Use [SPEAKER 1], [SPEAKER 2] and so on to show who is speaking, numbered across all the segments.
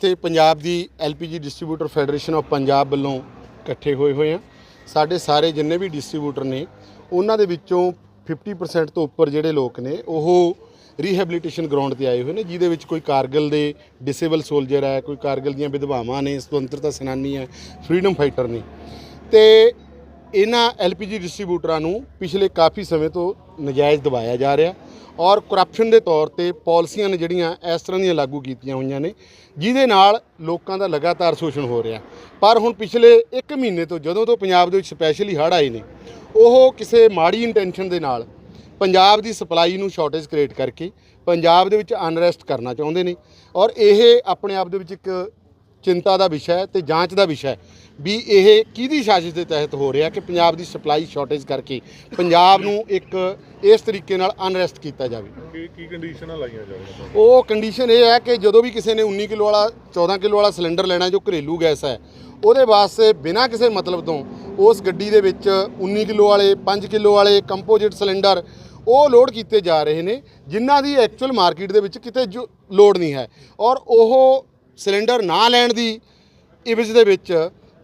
[SPEAKER 1] ਤੇ ਪੰਜਾਬ ਦੀ LPG distributor federation of Punjab ਵੱਲੋਂ ਇਕੱਠੇ ਹੋਏ ਹੋਏ ਆ। ਸਾਡੇ ਸਾਰੇ ਜਿੰਨੇ ਵੀ ਡਿਸਟ੍ਰੀਬਿਊਟਰ ਨੇ, ਉਹਨਾਂ ਦੇ ਵਿੱਚੋਂ 50% ਤੋਂ ਉੱਪਰ ਜਿਹੜੇ ਲੋਕ ਨੇ, ਉਹ ਰੀਹੈਬਿਲਿਟੇਸ਼ਨ ਗਰਾਊਂਡ ਤੇ ਆਏ ਹੋਏ ਨੇ, ਜਿਹਦੇ ਵਿੱਚ ਕੋਈ ਕਾਰਗਿਲ ਦੇ ਡਿਸੇਬਲ ਸੋਲਜਰ ਹੈ ਕੋਈ ਕਾਰਗਿਲ ਦੀਆਂ ਵਿਧਵਾਵਾਂ ਨੇ, ਸੁਤੰਤਰਤਾ ਸੈਨਾਨੀ ਹੈ ਫਰੀडम ਫਾਈਟਰ ਨੇ। ਤੇ ਇਹਨਾਂ ਐਲਪੀਜੀ ਡਿਸਟ੍ਰੀਬਿਊਟਰਾਂ ਨੂੰ ਪਿਛਲੇ ਕਾਫੀ ਸਮੇਂ ਤੋਂ ਨਜਾਇਜ਼ ਦਬਾਇਆ ਜਾ ਰਿਹਾ। ਔਰ ਕਰਪਸ਼ਨ ਦੇ ਤੌਰ ਤੇ ਪਾਲਿਸੀਆਂ ਨੇ ਜਿਹੜੀਆਂ ਇਸ ਤਰ੍ਹਾਂ ਦੀਆਂ ਲਾਗੂ ਕੀਤੀਆਂ ਹੋਈਆਂ ਨੇ, ਜਿਹਦੇ ਨਾਲ ਲੋਕਾਂ ਦਾ ਲਗਾਤਾਰ ਸ਼ੋਸ਼ਣ ਹੋ ਰਿਹਾ। ਪਰ ਹੁਣ ਪਿਛਲੇ 1 ਮਹੀਨੇ ਤੋਂ ਜਦੋਂ ਤੋਂ ਪੰਜਾਬ ਦੇ ਵਿੱਚ ਸਪੈਸ਼ਲੀ ਹੜ੍ਹ ਆਏ ਨੇ, ਉਹ ਕਿਸੇ ਮਾੜੀ ਇੰਟੈਂਸ਼ਨ ਦੇ ਨਾਲ ਪੰਜਾਬ ਦੀ ਸਪਲਾਈ ਨੂੰ ਸ਼ਾਰਟੇਜ ਕ੍ਰੀਏਟ ਕਰਕੇ ਪੰਜਾਬ ਦੇ ਵਿੱਚ ਅਨਰੈਸਟ ਕਰਨਾ ਚਾਹੁੰਦੇ ਨੇ। ਔਰ ਇਹ ਆਪਣੇ ਆਪ ਦੇ ਵਿੱਚ ਇੱਕ ਚਿੰਤਾ ਦਾ ਵਿਸ਼ਾ ਹੈ ਤੇ ਜਾਂਚ ਦਾ ਵਿਸ਼ਾ ਹੈ ਵੀ ਇਹ ਕਿਹਦੀ ਸਾਜ਼ਿਸ਼ ਦੇ ਤਹਿਤ ਹੋ ਰਿਹਾ ਕਿ ਪੰਜਾਬ ਦੀ ਸਪਲਾਈ ਸ਼ਾਰਟੇਜ ਕਰਕੇ ਪੰਜਾਬ ਨੂੰ ਇੱਕ ਇਸ ਤਰੀਕੇ ਨਾਲ ਅਨਰੈਸਟ ਕੀਤਾ ਜਾਵੇ?
[SPEAKER 2] ਕੀ ਕੀ ਕੰਡੀਸ਼ਨਾਂ ਲਾਈਆਂ ਜਾਣਗੀਆਂ
[SPEAKER 1] ਉਹ ਕੰਡੀਸ਼ਨ ਇਹ ਹੈ ਕਿ ਜਦੋਂ ਵੀ ਕਿਸੇ ਨੇ 19 ਕਿਲੋ ਵਾਲਾ 14 ਕਿਲੋ ਵਾਲਾ ਸਿਲੰਡਰ ਲੈਣਾ ਜੋ ਘਰੇਲੂ ਗੈਸ ਹੈ ਉਹਦੇ ਵਾਸਤੇ ਬਿਨਾਂ ਕਿਸੇ ਮਤਲਬ ਤੋਂ ਉਸ ਗੱਡੀ ਦੇ ਵਿੱਚ 19 ਕਿਲੋ ਵਾਲੇ 5 ਕਿਲੋ ਵਾਲੇ ਕੰਪੋਜ਼ਿਟ ਸਿਲੰਡਰ ਉਹ ਲੋਡ ਕੀਤੇ ਜਾ ਰਹੇ ਨੇ ਜਿਨ੍ਹਾਂ ਦੀ ਐਕਚੁਅਲ ਮਾਰਕੀਟ ਦੇ ਵਿੱਚ ਕਿਤੇ ਜੋ ਲੋਡ ਨਹੀਂ ਹੈ। ਔਰ ਉਹ ਸਿਲੰਡਰ ਨਾ ਲੈਣ ਦੀ ਇਵਜ਼ ਦੇ ਵਿੱਚ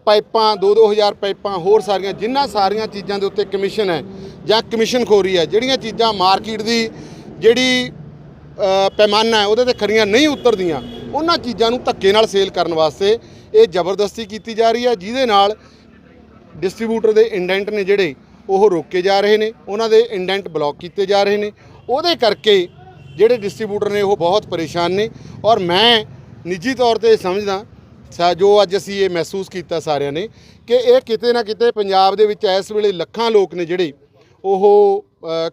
[SPEAKER 1] ਪਾਈਪਾਂ 2-2000 ਪਾਈਪਾਂ, ਹੋਰ ਸਾਰੀਆਂ ਜਿਨ੍ਹਾਂ ਸਾਰੀਆਂ ਚੀਜ਼ਾਂ ਦੇ ਉੱਤੇ ਕਮਿਸ਼ਨ ਹੈ ਜਾਂ ਕਮਿਸ਼ਨ ਖੋਰੀ ਹੈ, ਜਿਹੜੀਆਂ ਚੀਜ਼ਾਂ ਮਾਰਕੀਟ ਦੀ ਜਿਹੜੀ ਪੈਮਾਨਾ ਹੈ, ਉਹਦੇ ਤੇ ਖਰੀਆਂ ਨਹੀਂ ਉਤਰਦੀਆਂ, ਉਹਨਾਂ ਚੀਜ਼ਾਂ ਨੂੰ ਧੱਕੇ ਨਾਲ ਸੇਲ ਕਰਨ ਵਾਸਤੇ ਇਹ ਜ਼ਬਰਦਸਤੀ ਕੀਤੀ ਜਾ ਰਹੀ ਹੈ, ਜਿਹਦੇ ਨਾਲ ਡਿਸਟ੍ਰੀਬਿਊਟਰ ਦੇ ਇੰਡੈਂਟ ਨੇ ਜਿਹੜੇ, ਉਹ ਰੋਕੇ ਜਾ ਰਹੇ ਨੇ, ਉਹਨਾਂ ਦੇ ਇੰਡੈਂਟ ਬਲੌਕ ਕੀਤੇ ਜਾ ਰਹੇ ਨੇ, ਉਹਦੇ ਕਰਕੇ ਜਿਹੜੇ ਡਿਸਟ੍ਰੀਬਿਊਟਰ ਨੇ ਉਹ ਬਹੁਤ ਪਰੇਸ਼ਾਨ ਨੇ ਔਰ ਮੈਂ ਨਿੱਜੀ ਤੌਰ ਤੇ ਸਮਝਦਾ ਸਾ ਜੋ ਅੱਜ ਅਸੀਂ ਇਹ ਮਹਿਸੂਸ ਕੀਤਾ ਸਾਰਿਆਂ ਨੇ ਕਿ ਇਹ ਕਿਤੇ ਨਾ ਕਿਤੇ ਪੰਜਾਬ ਦੇ ਵਿੱਚ ਇਸ ਵੇਲੇ ਲੱਖਾਂ ਲੋਕ ਨੇ ਜਿਹੜੇ ਉਹ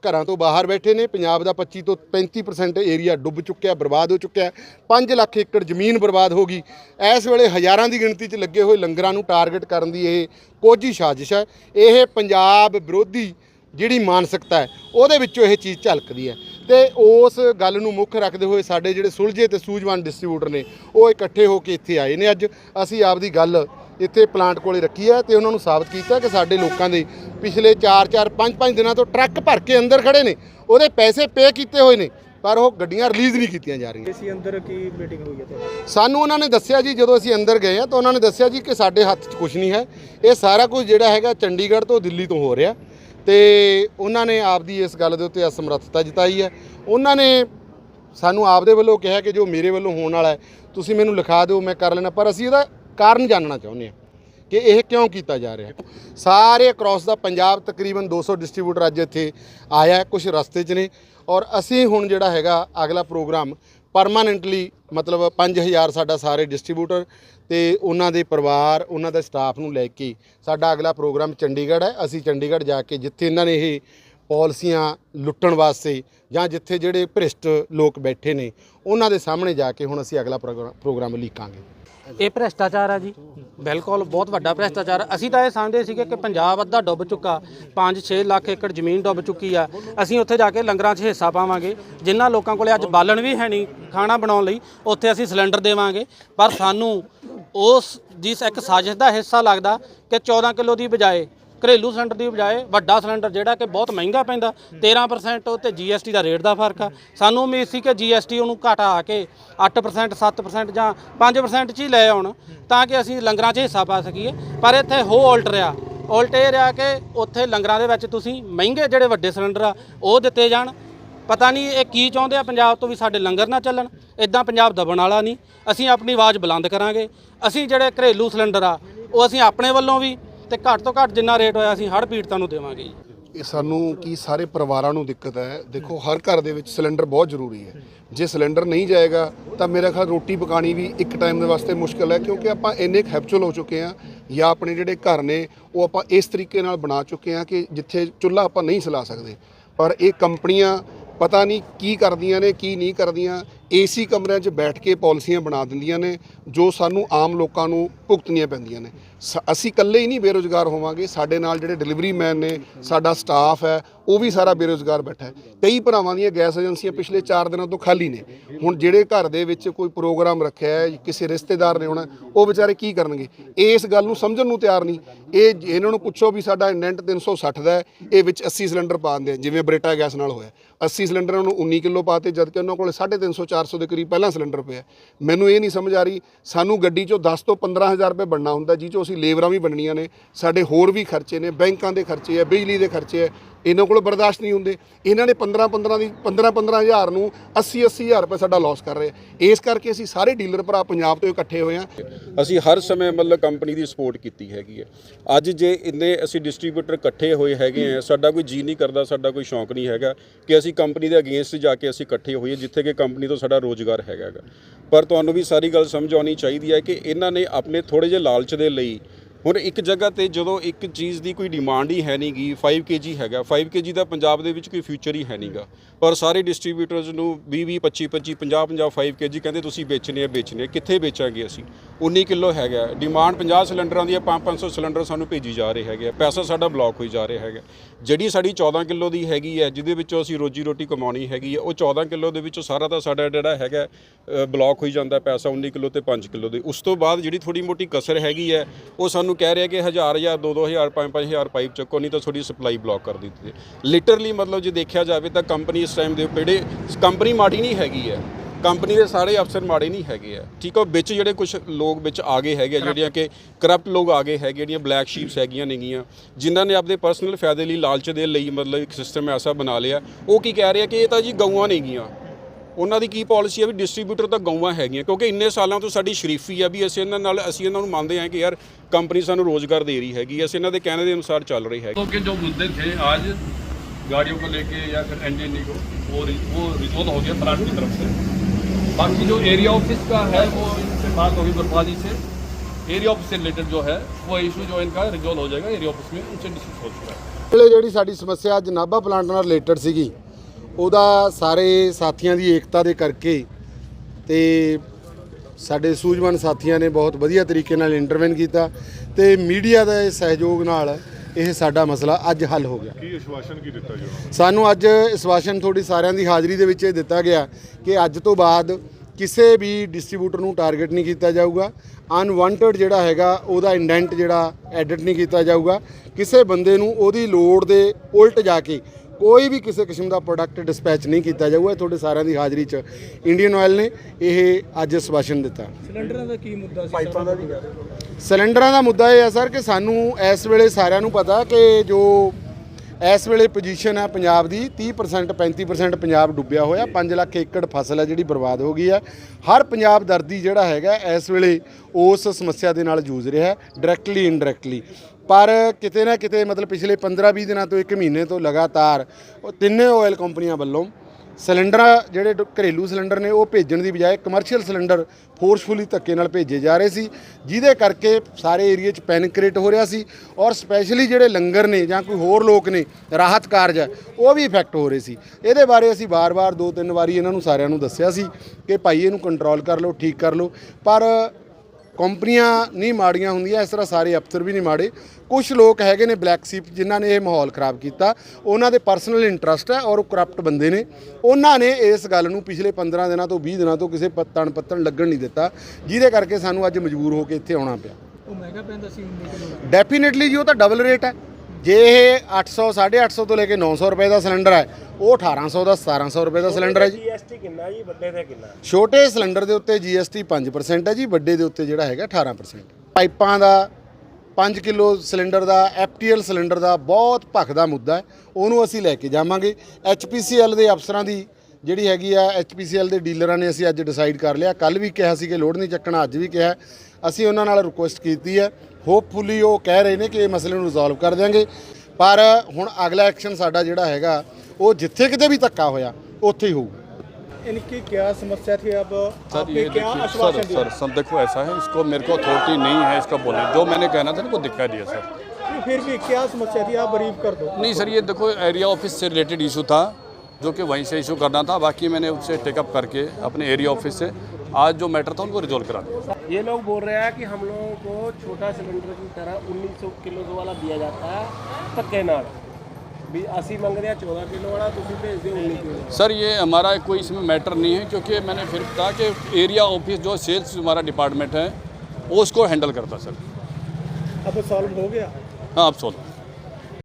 [SPEAKER 1] ਘਰਾਂ ਤੋਂ ਬਾਹਰ ਬੈਠੇ ਨੇ। ਪੰਜਾਬ ਦਾ 25 ਤੋਂ 35% ਏਰੀਆ ਡੁੱਬ ਚੁੱਕਿਆ, ਬਰਬਾਦ ਹੋ ਚੁੱਕਿਆ 5 ਲੱਖ ਏਕੜ ਜ਼ਮੀਨ ਬਰਬਾਦ ਹੋ ਗਈ। ਇਸ ਵੇਲੇ ਹਜ਼ਾਰਾਂ ਦੀ ਗਿਣਤੀ 'ਚ ਲੱਗੇ ਹੋਏ ਲੰਗਰਾਂ ਨੂੰ ਟਾਰਗੇਟ ਕਰਨ ਦੀ ਇਹ ਕੋਝੀ ਸਾਜ਼ਿਸ਼ ਹੈ। ਇਹ ਪੰਜਾਬ ਵਿਰੋਧੀ ਜਿਹੜੀ ਮਾਨਸਿਕਤਾ ਹੈ, ਉਹਦੇ ਵਿੱਚੋਂ ਇਹ ਚੀਜ਼ ਝਲਕਦੀ ਹੈ। ਤੇ ਉਸ ਗੱਲ ਨੂੰ ਮੁੱਖ ਰੱਖਦੇ ਹੋਏ ਸਾਡੇ ਜਿਹੜੇ ਸੁਲਝੇ ਤੇ ਸੂਝਵਾਨ ਡਿਸਟ੍ਰੀਬਿਊਟਰ ਨੇ ਉਹ ਇਕੱਠੇ ਹੋ ਕੇ ਇੱਥੇ ਆਏ ਨੇ। ਅੱਜ ਅਸੀਂ ਆਪਦੀ ਗੱਲ ਇੱਥੇ ਪਲਾਂਟ ਕੋਲੇ ਰੱਖੀ ਹੈ ਤੇ ਉਹਨਾਂ ਨੂੰ ਸਾਬਤ ਕੀਤਾ ਕਿ ਸਾਡੇ ਲੋਕਾਂ ਦੇ ਪਿਛਲੇ 4-4 5-5 ਦਿਨਾਂ ਤੋਂ ਟਰੱਕ ਭਰ ਕੇ ਅੰਦਰ ਖੜੇ ਨੇ। ਉਹਦੇ ਪੈਸੇ ਪੇ ਕੀਤੇ ਹੋਏ ਨੇ ਪਰ ਉਹ ਗੱਡੀਆਂ ਰਿਲੀਜ਼ ਨਹੀਂ ਕੀਤੀਆਂ ਜਾ ਰਹੀਆਂ।
[SPEAKER 3] ਏਸੀ ਅੰਦਰ ਕੀ ਮੀਟਿੰਗ ਹੋਈ ਹੈ ਤੁਹਾਡੀ?
[SPEAKER 1] ਸਾਨੂੰ ਉਹਨਾਂ ਨੇ ਦੱਸਿਆ ਜੀ ਜਦੋਂ ਅਸੀਂ ਅੰਦਰ ਗਏ ਆ ਤਾਂ ਉਹਨਾਂ ਨੇ ਦੱਸਿਆ ਜੀ ਕਿ ਸਾਡੇ ਹੱਥ 'ਚ ਕੁਝ ਨਹੀਂ ਹੈ। ਇਹ ਸਾਰਾ ਕੁਝ ਜਿਹੜਾ ਹੈਗਾ ਚੰਡੀਗੜ੍ਹ ਤੋਂ ਦਿੱਲੀ ਤੋਂ ਹੋ ਰਿਹਾ। ਤੇ ਉਹਨਾਂ ਨੇ ਆਪਦੀ ਇਸ ਗੱਲ ਦੇ ਉੱਤੇ ਅਸਮਰੱਥਤਾ ਜਤਾਈ ਹੈ। ਉਹਨਾਂ ਨੇ ਸਾਨੂੰ ਆਪਦੇ ਵੱਲੋਂ ਕਿਹਾ ਕਿ ਜੋ ਮੇਰੇ ਵੱਲੋਂ ਹੋਣ ਵਾਲਾ ਹੈ, ਤੁਸੀਂ ਮੈਨੂੰ ਲਿਖਾ ਦਿਓ, ਮੈਂ ਕਰ ਲੈਣਾ ਪਰ ਅਸੀਂ ਇਹਦਾ ਕਾਰਨ ਜਾਣਨਾ ਚਾਹੁੰਦੇ ਹਾਂ ਕਿ ਇਹ ਕਿਉਂ ਕੀਤਾ ਜਾ ਰਿਹਾ ਸਾਰੇ ਅਕ੍ਰੋਸ ਦਾ ਪੰਜਾਬ ਤਕਰੀਬਨ 200 ਡਿਸਟ੍ਰੀਬਿਊਟਰ ਅੱਜ ਇੱਥੇ ਆਇਆ ਕੁਝ ਰਸਤੇ 'ਚ ਨੇ। ਔਰ ਅਸੀਂ ਹੁਣ ਜਿਹੜਾ ਹੈਗਾ ਅਗਲਾ ਪ੍ਰੋਗਰਾਮ ਪਰਮਾਨੈਂਟਲੀ ਮਤਲਬ 5000 ਸਾਡਾ ਸਾਰੇ ਡਿਸਟ੍ਰੀਬਿਊਟਰ ਤੇ ਉਹਨਾਂ ਦੇ ਪਰਿਵਾਰ, ਉਹਨਾਂ ਦਾ ਸਟਾਫ ਨੂੰ ਲੈ ਕੇ ਸਾਡਾ ਅਗਲਾ ਪ੍ਰੋਗਰਾਮ ਚੰਡੀਗੜ੍ਹ ਹੈ। ਅਸੀਂ ਚੰਡੀਗੜ੍ਹ ਜਾ ਕੇ ਜਿੱਥੇ ਇਹਨਾਂ ਨੇ ਇਹ ਪਾਲਿਸੀਆਂ ਲੁੱਟਣ ਵਾਸਤੇ ਜਾਂ ਜਿੱਥੇ ਜਿਹੜੇ ਭ੍ਰਿਸ਼ਟ ਲੋਕ ਬੈਠੇ ਨੇ, ਉਹਨਾਂ ਦੇ ਸਾਹਮਣੇ ਜਾ ਕੇ ਹੁਣ ਅਸੀਂ ਅਗਲਾ ਪ੍ਰੋਗਰਾ- ਪ੍ਰੋਗਰਾਮ ਲੀਕਾਂਗੇ
[SPEAKER 4] ਇਹ ਭ੍ਰਿਸ਼ਟਾਚਾਰ ਆ ਜੀ। ਬਿਲਕੁਲ, ਬਹੁਤ ਵੱਡਾ ਭ੍ਰਿਸ਼ਟਾਚਾਰ। ਅਸੀਂ ਤਾਂ ਇਹ ਸਮਝਦੇ ਸੀਗੇ ਕਿ ਪੰਜਾਬ ਅੱਧਾ ਡੁੱਬ ਚੁੱਕਾ 5-6 ਲੱਖ ਏਕੜ ਜ਼ਮੀਨ ਡੁੱਬ ਚੁੱਕੀ ਆ। ਅਸੀਂ ਉੱਥੇ ਜਾ ਕੇ ਲੰਗਰਾਂ 'ਚ ਹਿੱਸਾ ਪਾਵਾਂਗੇ। ਜਿਨ੍ਹਾਂ ਲੋਕਾਂ ਕੋਲੇ ਅੱਜ ਬਾਲਣ ਵੀ ਹੈ ਨਹੀਂ, ਖਾਣਾ ਬਣਾਉਣ ਲਈ, ਉੱਥੇ ਅਸੀਂ ਸਿਲੰਡਰ ਦੇਵਾਂਗੇ। ਪਰ ਸਾਨੂੰ ਉਸ, ਜਿਸ ਇੱਕ ਸਾਜ਼ਿਸ਼ ਦਾ ਹਿੱਸਾ ਲੱਗਦਾ ਕਿ 14 ਕਿਲੋ ਦੀ ਬਜਾਏ ਘਰੇਲੂ ਸਿਲੰਡਰ ਦੀ ਬਜਾਏ ਵੱਡਾ ਸਿਲੰਡਰ ਜਿਹੜਾ ਕਿ ਬਹੁਤ ਮਹਿੰਗਾ ਪੈਂਦਾ 13% ਤੇ GST ਦਾ ਰੇਟ ਦਾ ਫ਼ਰਕ ਆ। ਸਾਨੂੰ ਉਮੀਦ ਸੀ ਕਿ GST ਉਹਨੂੰ ਘਟਾ ਕੇ 8% 7% ਜਾਂ 5% ਚ ਹੀ ਲੈ ਆਉਣ ਤਾਂ ਕਿ ਅਸੀਂ ਲੰਗਰਾਂ 'ਚ ਹਿੱਸਾ ਪਾ ਸਕੀਏ। ਪਰ ਇੱਥੇ ਹੋ ਉਲਟ ਰਿਹਾ। ਉਲਟ ਇਹ ਰਿਹਾ ਕਿ ਉੱਥੇ ਲੰਗਰਾਂ ਦੇ ਵਿੱਚ ਤੁਸੀਂ ਮਹਿੰਗੇ ਜਿਹੜੇ ਵੱਡੇ ਸਿਲੰਡਰ ਆ, ਉਹ ਦਿੱਤੇ ਜਾਣ। ਪਤਾ ਨਹੀਂ ਇਹ ਕੀ ਚਾਹੁੰਦੇ ਆ, ਪੰਜਾਬ ਤੋਂ ਵੀ ਸਾਡੇ ਲੰਗਰ ਨਾ ਚੱਲਣ। ਇਦਾਂ ਪੰਜਾਬ ਦਬਣ ਵਾਲਾ ਨਹੀਂ। ਅਸੀਂ ਆਪਣੀ ਆਵਾਜ਼ ਬੁਲੰਦ ਕਰਾਂਗੇ। ਅਸੀਂ ਜਿਹੜੇ ਘਰੇਲੂ ਸਿਲੰਡਰ ਆ, ਉਹ ਅਸੀਂ ਆਪਣੇ ਵੱਲੋਂ ਵੀ ਤੇ ਘੱਟ ਤੋਂ ਘੱਟ ਜਿੰਨਾ ਰੇਟ ਹੋਇਆ ਅਸੀਂ ਹੜ੍ਹ ਪੀੜਤਾਂ ਨੂੰ ਦੇਵਾਂਗੇ ਜੀ।
[SPEAKER 5] ਇਹ ਸਾਨੂੰ ਕੀ ਸਾਰੇ ਪਰਿਵਾਰਾਂ ਨੂੰ ਦਿੱਕਤ ਹੈ? ਦੇਖੋ, ਹਰ ਘਰ ਦੇ ਵਿੱਚ ਸਿਲੰਡਰ ਬਹੁਤ ਜ਼ਰੂਰੀ ਹੈ। ਜੇ ਸਿਲੰਡਰ ਨਹੀਂ ਜਾਏਗਾ, ਤਾਂ ਮੇਰਾ ਖਿਆਲ ਰੋਟੀ ਪਕਾਣੀ ਵੀ ਇੱਕ ਟਾਈਮ ਦੇ ਵਾਸਤੇ ਮੁਸ਼ਕਲ ਹੈ, ਕਿਉਂਕਿ ਆਪਾਂ ਇੰਨੇ ਹੈਪਚੁਅਲ ਹੋ ਚੁੱਕੇ ਆ ਜਾਂ ਆਪਣੇ ਜਿਹੜੇ ਘਰ ਨੇ, ਉਹ ਆਪਾਂ ਇਸ ਤਰੀਕੇ ਨਾਲ ਬਣਾ ਚੁੱਕੇ ਆ ਕਿ ਜਿੱਥੇ ਚੁੱਲ੍ਹਾ ਆਪਾਂ ਨਹੀਂ ਸਲਾ ਸਕਦੇ। ਪਰ ਇਹ ਕੰਪਨੀਆਂ ਪਤਾ ਨਹੀਂ ਕੀ ਕਰਦੀਆਂ ਨੇ, ਕੀ ਨਹੀਂ ਕਰਦੀਆਂ ਏਸੀ ਕਮਰਿਆਂ 'ਚ ਬੈਠ ਕੇ ਪਾਲਿਸੀਆਂ ਬਣਾ ਦਿੰਦੀਆਂ ਨੇ, ਜੋ ਸਾਨੂੰ ਆਮ ਲੋਕਾਂ ਨੂੰ ਭੁਗਤਣੀਆਂ ਪੈਂਦੀਆਂ ਨੇ। ਸ- ਅਸੀਂ ਇਕੱਲੇ ਹੀ ਨਹੀਂ ਬੇਰੋਜ਼ਗਾਰ ਹੋਵਾਂਗੇ, ਸਾਡੇ ਨਾਲ ਜਿਹੜੇ ਡਿਲੀਵਰੀ ਮੈਨ ਨੇ, ਸਾਡਾ ਸਟਾਫ ਹੈ, ਉਹ ਵੀ ਸਾਰਾ ਬੇਰੁਜ਼ਗਾਰ ਬੈਠਾ ਹੈ। ਕਈ ਭਰਾਵਾਂ ਦੀਆਂ ਗੈਸ ਏਜੰਸੀਆਂ ਪਿਛਲੇ 4 ਦਿਨਾਂ ਤੋਂ ਖਾਲੀ ਨੇ। ਹੁਣ ਜਿਹੜੇ ਘਰ ਦੇ ਵਿੱਚ ਕੋਈ ਪ੍ਰੋਗਰਾਮ ਰੱਖਿਆ ਹੈ, ਕਿਸੇ ਰਿਸ਼ਤੇਦਾਰ ਨੇ ਆਉਣਾ, ਉਹ ਵਿਚਾਰੇ ਕੀ ਕਰਨਗੇ? ਇਸ ਗੱਲ ਨੂੰ ਸਮਝਣ ਨੂੰ ਤਿਆਰ ਨਹੀਂ। ਇਹ ਇਹਨਾਂ ਨੂੰ ਪੁੱਛੋ ਵੀ ਸਾਡਾ ਇੰਡੈਂਟ 360 ਦਾ ਹੈ, ਇਹ ਵਿੱਚ 80 ਸਿਲੰਡਰ ਪਾ ਦਿੰਦੇ ਆ, ਜਿਵੇਂ ਬਰੇਟਾ ਗੈਸ ਨਾਲ ਹੋਇਆ। 80 ਸਿਲੰਡਰਾਂ ਨੂੰ 19 ਕਿਲੋ ਪਾਤੇ ਜਦ ਕਿ ਉਹਨਾਂ ਕੋਲ 350 400 ਦੇ ਕਰੀਬ ਪਹਿਲਾਂ ਸਿਲੰਡਰ ਪਿਆ। ਮੈਨੂੰ ਇਹ ਨਹੀਂ ਸਮਝ ਆ ਰਹੀ, ਸਾਨੂੰ ਗੱਡੀ ਚੋਂ 10 ਤੋਂ 15000 ਰੁਪਏ ਬਣਨਾ ਹੁੰਦਾ ਜਿਹ ਚੋਂ ਅਸੀਂ ਲੇਬਰਾਂ ਵੀ ਬਣਨੀਆਂ ਨੇ, ਸਾਡੇ ਹੋਰ ਵੀ ਖਰਚੇ ਨੇ, ਬੈਂਕਾਂ ਦੇ ਖਰਚੇ ਆ, ਬਿਜਲੀ ਦੇ ਖਰਚੇ ਆ ਇਹਨਾਂ ਕੋਲ ਬਰਦਾਸ਼ਤ ਨਹੀਂ ਹੁੰਦੇ। ਇਹਨਾਂ ਨੇ 15 15 ਦੀ 15 15000 ਨੂੰ 80 80000 ਰੁਪਏ ਸਾਡਾ ਲਾਸ ਕਰ ਰਹੇ ਆ। ਇਸ ਕਰਕੇ ਅਸੀਂ ਸਾਰੇ ਡੀਲਰ ਭਰਾ ਪੰਜਾਬ ਤੋਂ ਇਕੱਠੇ ਹੋਏ ਆ।
[SPEAKER 6] ਅਸੀਂ ਹਰ ਸਮੇਂ ਮਤਲਬ ਕੰਪਨੀ ਦੀ ਸਪੋਰਟ ਕੀਤੀ ਹੈਗੀ ਹੈ। ਅੱਜ ਜੇ ਇੰਨੇ ਅਸੀਂ ਡਿਸਟ੍ਰੀਬਿਊਟਰ ਇਕੱਠੇ ਹੋਏ ਹੈਗੇ ਆ, ਸਾਡਾ ਕੋਈ ਜੀ ਨਹੀਂ ਕਰਦਾ, ਸਾਡਾ ਕੋਈ ਸ਼ੌਂਕ ਨਹੀਂ ਹੈਗਾ ਕਿ ਅਸੀਂ ਕੰਪਨੀ ਦੇ ਅਗੇਂਸਟ ਜਾ ਕੇ ਅਸੀਂ ਇਕੱਠੇ ਹੋਈਏ, ਜਿੱਥੇ ਕਿ ਕੰਪਨੀ ਤੋਂ ਸਾਡਾ ਰੋਜ਼ਗਾਰ ਹੈਗਾ ਗਾ। ਪਰ ਤੁਹਾਨੂੰ ਵੀ ਸਾਰੀ ਗੱਲ ਸਮਝ ਆਉਣੀ ਚਾਹੀਦੀ ਹੈ ਕਿ ਇਹਨਾਂ ਨੇ ਆਪਣੇ ਥੋੜੇ ਜਿਹੇ ਲਾਲਚ ਦੇ ਲਈ ਹੁਣ ਇੱਕ ਜਗ੍ਹਾ ਤੇ ਜਦੋਂ ਇੱਕ ਚੀਜ਼ ਦੀ ਕੋਈ ਡਿਮਾਂਡ ਹੀ ਹੈ ਨਹੀਂਗੀ 5 ਕੇਜੀ ਹੈਗਾ 5 ਕੇਜੀ ਦਾ ਪੰਜਾਬ ਦੇ ਵਿੱਚ ਕੋਈ ਫਿਊਚਰ ਹੀ ਹੈ ਨਹੀਂਗਾ ਪਰ ਸਾਰੇ ਡਿਸਟ੍ਰੀਬਿਊਟਰਸ ਨੂੰ 20 20 25 25 50 50 5 ਕੇਜੀ ਕਹਿੰਦੇ ਤੁਸੀਂ ਵੇਚਣੇ ਆ ਵੇਚਣੇ ਆ ਕਿੱਥੇ ਵੇਚਾਂਗੇ ਅਸੀਂ? 19 ਕਿਲੋ ਹੈਗਾ। ਡਿਮਾਂਡ 50 ਸਿਲੰਡਰਾਂ ਦੀ 5 500 ਸਿਲੰਡਰ ਸਾਨੂੰ ਭੇਜੀ ਜਾ ਰਹੇ ਹੈਗੇ ਆ। ਪੈਸਾ ਸਾਡਾ ਬਲੌਕ ਹੋਈ ਜਾ ਰਿਹਾ ਹੈਗਾ। ਜਿਹੜੀ ਸਾਡੀ 14 ਕਿਲੋ ਦੀ ਹੈਗੀ ਹੈ ਜਿਹਦੇ ਵਿੱਚੋਂ ਅਸੀਂ ਰੋਜੀ ਰੋਟੀ ਕਮਾਉਣੀ ਹੈਗੀ ਹੈ ਉਹ 14 ਕਿਲੋ ਦੇ ਵਿੱਚੋਂ ਸਾਰਾ ਤਾਂ ਸਾਡਾ ਜਿਹੜਾ ਹੈਗਾ ਅ, ਬਲੌਕ ਹੋਈ ਜਾਂਦਾ ਪੈਸਾ 19 ਕਿਲੋ ਤੇ 5 ਕਿਲੋ ਦੇ। ਉਸ ਤੋਂ ਬਾਅਦ ਜਿਹੜੀ ਥੋੜੀ ਮੋਟੀ ਕਸਰ ਹੈਗੀ ਹੈ ਉਹ ਸਾਨੂੰ ਕਹਿ ਰਿਹਾ ਕਿ 1000 1000 2 2000 5 5000 ਪਾਈਪ ਚੱਕੋ ਨਹੀਂ ਤਾਂ ਤੁਹਾਡੀ ਸਪਲਾਈ ਬਲੌਕ ਕਰ ਦਿੱਤੀ ਹੈ ਲਿਟਰਲੀ ਮਤਲਬ ਜੇ ਦੇਖਿਆ ਜਾਵੇ ਤਾਂ ਕੰਪਨੀ ਇਸ ਟਾਈਮ ਦੇ ਜਿਹੜੇ ਕੰਪਨੀ ਮਾੜੀ ਨਹੀਂ ਹੈਗੀ ਹੈ। ਕੰਪਨੀ ਦੇ ਸਾਰੇ ਅਫਸਰ ਮਾੜੇ ਨਹੀਂ ਹੈਗੇ ਆ ਠੀਕ ਆ ਵਿੱਚ ਜਿਹੜੇ ਕੁਝ ਲੋਕ ਵਿੱਚ ਆ ਗਏ ਹੈਗੇ ਆ, ਜਿਹੜੀਆਂ ਕਿ ਕਰਪਟ ਲੋਕ ਆ ਗਏ ਹੈਗੇ ਜਿਹੜੀਆਂ ਬਲੈਕ ਸ਼ੀਪਸ ਹੈਗੀਆਂ ਨੇਗੀਆਂ ਜਿਨ੍ਹਾਂ ਨੇ ਆਪਦੇ ਪਰਸਨਲ ਫਾਇਦੇ ਲਈ ਲਾਲਚ ਦੇ ਲਈ ਮਤਲਬ ਇੱਕ ਸਿਸਟਮ ਐਸਾ ਬਣਾ ਲਿਆ। ਉਹ ਕੀ ਕਹਿ ਰਹੇ ਆ ਕਿ ਇਹ ਤਾਂ ਜੀ ਗਊਆਂ ਨੇਗੀਆਂ। ਉਹਨਾਂ ਦੀ ਕੀ ਪਾਲਿਸੀ ਹੈ ਵੀ ਡਿਸਟ੍ਰੀਬਿਊਟਰ ਤਾਂ ਗਊਆਂ ਹੈਗੀਆਂ ਕਿਉਂਕਿ ਇੰਨੇ ਸਾਲਾਂ ਤੋਂ ਸਾਡੀ ਸ਼ਰੀਫੀ ਆ ਵੀ ਅਸੀਂ ਇਹਨਾਂ ਨਾਲ ਅਸੀਂ ਇਹਨਾਂ ਨੂੰ ਮੰਨਦੇ ਹਾਂ ਕਿ ਯਾਰ ਕੰਪਨੀ ਸਾਨੂੰ ਰੋਜ਼ਗਾਰ ਦੇ ਰਹੀ ਹੈਗੀ ਅਸੀਂ ਇਹਨਾਂ ਦੇ ਕਹਿਣੇ ਦੇ ਅਨੁਸਾਰ ਚੱਲ ਰਹੀ ਹੈਗੀ
[SPEAKER 7] तो के जो मुद्दे थे आज गाड़ियों को लेके या फिर एनडीएनडी को वो रि- वो रिजोल्व हो गया प्लांट की तरफ से बाकी जो एरिया ऑफिस का है वो इनसे बात होगी गुरफा जी से एरिया ऑफिस से रिलेटेड जो है वो इशू जो इनका रिजोल्व हो जाएगा एरिया ऑफिस में उनसे डिस्कस हो चुका है
[SPEAKER 1] ਵੇਲੇ ਜਿਹੜੀ ਸਾਡੀ ਸਮੱਸਿਆ ਅੱਜ ਨਾਭਾ ਪਲਾਂਟ ਨਾਲ ਰਿਲੇਟਡ ਸੀਗੀ ਉਹਦਾ ਸਾਰੇ ਸਾਥੀਆਂ ਦੀ ਏਕਤਾ ਦੇ ਕਰਕੇ ਤੇ ਸਾਡੇ ਸੂਝਵਾਨ ਸਾਥੀਆਂ ਨੇ ਬਹੁਤ ਵਧੀਆ ਤਰੀਕੇ ਨਾਲ ਇੰਟਰਵੈਨ ਕੀਤਾ ਤੇ ਮੀਡੀਆ ਦੇ ਸਹਿਯੋਗ ਨਾਲ ਇਹ ਸਾਡਾ ਮਸਲਾ ਅੱਜ ਹੱਲ ਹੋ ਗਿਆ।
[SPEAKER 2] ਕੀ ਆਸ਼ਵਾਸਨ ਕੀ ਦਿੱਤਾ ਜੀ
[SPEAKER 1] ਸਾਨੂੰ ਅੱਜ ਇਸਵਾਸ਼ਨ ਤੁਹਾਡੀ ਸਾਰਿਆਂ ਦੀ ਹਾਜ਼ਰੀ ਦੇ ਵਿੱਚ ਇਹ ਦਿੱਤਾ ਗਿਆ ਕਿ ਅੱਜ ਤੋਂ ਬਾਅਦ ਕਿਸੇ ਵੀ ਡਿਸਟ੍ਰੀਬਿਊਟਰ ਨੂੰ ਟਾਰਗੇਟ ਨਹੀਂ ਕੀਤਾ ਜਾਊਗਾ। ਅਨਵਾਂਟਡ ਜਿਹੜਾ ਹੈਗਾ ਉਹਦਾ ਇੰਡੈਂਟ ਜਿਹੜਾ ਐਡਿਟ ਨਹੀਂ ਕੀਤਾ ਜਾਊਗਾ। ਕਿਸੇ ਬੰਦੇ ਨੂੰ ਉਹਦੀ ਲੋੜ ਦੇ ਉਲਟ ਜਾ ਕੇ ਕੋਈ ਵੀ ਕਿਸੇ ਕਿਸਮ ਦਾ ਪ੍ਰੋਡਕਟ ਡਿਸਪੈਚ ਨਹੀਂ ਕੀਤਾ ਜਾਊਗਾ ਤੁਹਾਡੇ ਸਾਰਿਆਂ ਦੀ ਹਾਜ਼ਰੀ 'ਚ ਇੰਡੀਅਨ ਆਇਲ ਨੇ ਇਹ ਅੱਜ ਇਸਵਾਸ਼ਨ ਦਿੱਤਾ।
[SPEAKER 3] ਸਿਲੰਡਰਾਂ ਦਾ ਕੀ ਮੁੱਦਾ ਸੀ? ਪਾਈਪਾਂ ਦਾ ਵੀ
[SPEAKER 1] ਸਿਲੰਡਰਾਂ ਦਾ ਮੁੱਦਾ ਇਹ ਹੈ ਸਰ ਕਿ ਸਾਨੂੰ ਇਸ ਵੇਲੇ ਸਾਰਿਆਂ ਨੂੰ ਪਤਾ ਕਿ ਜੋ ਇਸ ਵੇਲੇ ਪੋਜੀਸ਼ਨ ਹੈ ਪੰਜਾਬ ਦੀ 30% 35% ਪੰਜਾਬ ਡੁੱਬਿਆ ਹੋਇਆ 5 ਲੱਖ ਏਕੜ ਫਸਲ ਹੈ ਜਿਹੜੀ ਬਰਬਾਦ ਹੋ ਗਈ ਹੈ। ਹਰ ਪੰਜਾਬ ਦਰਦੀ ਜਿਹੜਾ ਹੈਗਾ ਇਸ ਵੇਲੇ ਉਸ ਸਮੱਸਿਆ ਦੇ ਨਾਲ ਜੂਝ ਰਿਹਾ ਹੈ ਡਾਇਰੈਕਟਲੀ ਇਨਡਾਇਰੈਕਟਲੀ ਪਰ ਕਿਤੇ ਨਾ ਕਿਤੇ ਮਤਲਬ ਪਿਛਲੇ 15-20 ਦਿਨਾਂ ਤੋਂ ਇੱਕ ਮਹੀਨੇ ਤੋਂ ਲਗਾਤਾਰ ਉਹ ਤਿੰਨੇ ਆਇਲ ਕੰਪਨੀਆਂ ਵੱਲੋਂ ਸਿਲੰਡਰ ਜਿਹੜੇ ਘਰੇਲੂ ਸਿਲੰਡਰ ਨੇ ਉਹ ਭੇਜਣ ਦੀ ਬਜਾਏ ਕਮਰਸ਼ੀਅਲ ਸਿਲੰਡਰ ਫੋਰਸਫੁਲੀ ਧੱਕੇ ਨਾਲ ਭੇਜੇ ਜਾ ਰਹੇ ਸੀ, ਜਿਹਦੇ ਕਰਕੇ ਸਾਰੇ ਏਰੀਆ 'ਚ ਪੈਨਿਕ ਕ੍ਰੀਏਟ ਹੋ ਰਿਹਾ ਸੀ ਔਰ ਸਪੈਸ਼ਲੀ ਜਿਹੜੇ ਲੰਗਰ ਨੇ ਜਾਂ ਕੋਈ ਹੋਰ ਲੋਕ ਨੇ, ਰਾਹਤ ਕਾਰਜ ਹੈ ਉਹ ਵੀ ਇਫੈਕਟ ਹੋ ਰਹੇ ਸੀ। ਇਹਦੇ ਬਾਰੇ ਅਸੀਂ ਵਾਰ-ਵਾਰ ਦੋ ਤਿੰਨ ਵਾਰੀ ਇਹਨਾਂ ਨੂੰ ਸਾਰਿਆਂ ਨੂੰ ਦੱਸਿਆ ਸੀ ਕਿ ਭਾਈ ਇਹਨੂੰ ਕੰਟਰੋਲ ਕਰ ਲਓ, ਠੀਕ ਕਰ ਲਓ। ਪਰ ਕੰਪਨੀਆਂ ਨਹੀਂ ਮਾੜੀਆਂ ਹੁੰਦੀਆਂ ਇਸ ਤਰ੍ਹਾਂ ਸਾਰੇ ਅਫਸਰ ਵੀ ਨਹੀਂ ਮਾੜੇ। ਕੁਝ ਲੋਕ ਹੈਗੇ ਨੇ ਬਲੈਕ ਸੀਪ ਜਿਨ੍ਹਾਂ ਨੇ ਇਹ ਮਾਹੌਲ ਖਰਾਬ ਕੀਤਾ। ਉਹਨਾਂ ਦੇ ਪਰਸਨਲ ਇੰਟਰਸਟ ਹੈ ਔਰ ਉਹ ਕਰਪਟ ਬੰਦੇ ਨੇ। ਉਹਨਾਂ ਨੇ ਇਸ ਗੱਲ ਨੂੰ ਪਿਛਲੇ 15 ਦਿਨਾਂ ਤੋਂ 20 ਦਿਨਾਂ ਤੋਂ ਕਿਸੇ ਪੱਤਣ ਪੱਤਣ ਲੱਗਣ ਨਹੀਂ ਦਿੱਤਾ ਜਿਹਦੇ ਕਰਕੇ ਸਾਨੂੰ ਅੱਜ ਮਜਬੂਰ ਹੋ ਕੇ ਇੱਥੇ ਆਉਣਾ ਪਿਆ।
[SPEAKER 3] ਉਹ ਮਹਿੰਗਾ ਪੈਂਦਾ ਸੀ। 19 ਕਿਲੋ
[SPEAKER 1] ਡੈਫੀਨਿਟਲੀ ਜੀ ਉਹ ਤਾਂ ਡਬਲ ਰੇਟ ਹੈ। ਜੇ ਇਹ 800 850 ਤੋਂ ਲੈ ਕੇ 900 ਰੁਪਏ ਦਾ ਸਿਲੰਡਰ ਹੈ ਉਹ 1800 ਦਾ 1700 ਰੁਪਏ ਦਾ ਸਿਲੰਡਰ ਹੈ ਜੀ।
[SPEAKER 8] ਜੀਐਸਟੀ ਕਿੰਨਾ ਜੀ? ਵੱਡੇ ਤੇ ਕਿੰਨਾ?
[SPEAKER 1] ਛੋਟੇ ਸਿਲੰਡਰ ਦੇ ਉੱਤੇ GST 5% ਹੈ ਜੀ ਵੱਡੇ ਦੇ ਉੱਤੇ ਜਿਹੜਾ ਹੈਗਾ 18% ਪਾਈਪਾਂ ਦਾ 5 ਕਿਲੋ ਸਿਲੰਡਰ ਦਾ FTL ਸਿਲੰਡਰ ਦਾ ਬਹੁਤ ਭਖਦਾ ਮੁੱਦਾ ਹੈ ਉਹਨੂੰ ਅਸੀਂ ਲੈ ਕੇ ਜਾਵਾਂਗੇ। HPCL ਦੇ ਅਫਸਰਾਂ ਦੀ ਜਿਹੜੀ ਹੈਗੀ ਆ HPCL ਦੇ ਡੀਲਰਾਂ ਨੇ ਅਸੀਂ ਅੱਜ ਡਿਸਾਈਡ ਕਰ ਲਿਆ ਕੱਲ ਵੀ ਕਿਹਾ ਸੀ ਕਿ ਲੋਡ ਨਹੀਂ ਚੱਕਣਾ ਅੱਜ ਵੀ ਕਿਹਾ ਅਸੀਂ ਉਹਨਾਂ ਨਾਲ ਰਿਕੁਐਸਟ ਕੀਤੀ ਹੈ ਹੋਪਫੁਲੀ ਉਹ ਕਹਿ ਰਹੇ ਨੇ ਕਿ ਇਹ ਮਸਲੇ ਨੂੰ ਰਿਜ਼ੋਲਵ ਕਰ ਦਿਆਂਗੇ ਪਰ ਹੁਣ ਅਗਲਾ ਐਕਸ਼ਨ ਸਾਡਾ ਜਿਹੜਾ ਹੈਗਾ ਉਹ ਜਿੱਥੇ ਕਿਤੇ ਵੀ ਧੱਕਾ ਹੋਇਆ ਉੱਥੇ ਹੀ ਹੋਊਗਾ
[SPEAKER 3] इनकी क्या समस्या थी अब
[SPEAKER 7] सर
[SPEAKER 3] आपने
[SPEAKER 7] ये
[SPEAKER 3] क्या
[SPEAKER 7] देखिए
[SPEAKER 3] आश्वासन
[SPEAKER 7] सर
[SPEAKER 3] दिया
[SPEAKER 7] सर सर देखो ऐसा है इसको मेरे को अथॉरिटी नहीं है इसका बोलने जो मैंने कहना था ना वो दिखा दिया सर
[SPEAKER 3] नहीं, फिर भी क्या समस्या थी आप ब्रीफ कर दो
[SPEAKER 7] नहीं सर ये देखो एरिया ऑफिस से रिलेटेड इशू था जो कि वहीं से इशू करना था। बाकी मैंने उससे टेकअप करके अपने एरिया ऑफ़िस से आज जो मैटर था उनको रिजोल्व करा दिया।
[SPEAKER 8] ये लोग बोल रहे हैं कि हम लोगों को छोटा सिलेंडर की तरह 1900 किलो वाला दिया जाता है धक्के भी अस्सी मंग रहे हैं चौदह किलो वाला तो भेज दें उन्नीस किलो।
[SPEAKER 7] सर ये हमारा कोई इसमें मैटर नहीं है क्योंकि मैंने फिर कहा कि एरिया ऑफ़िस जो सेल्स हमारा डिपार्टमेंट है वो उसको हैंडल करता सर
[SPEAKER 3] अब सॉल्व हो गया?
[SPEAKER 7] हाँ अब सॉल्व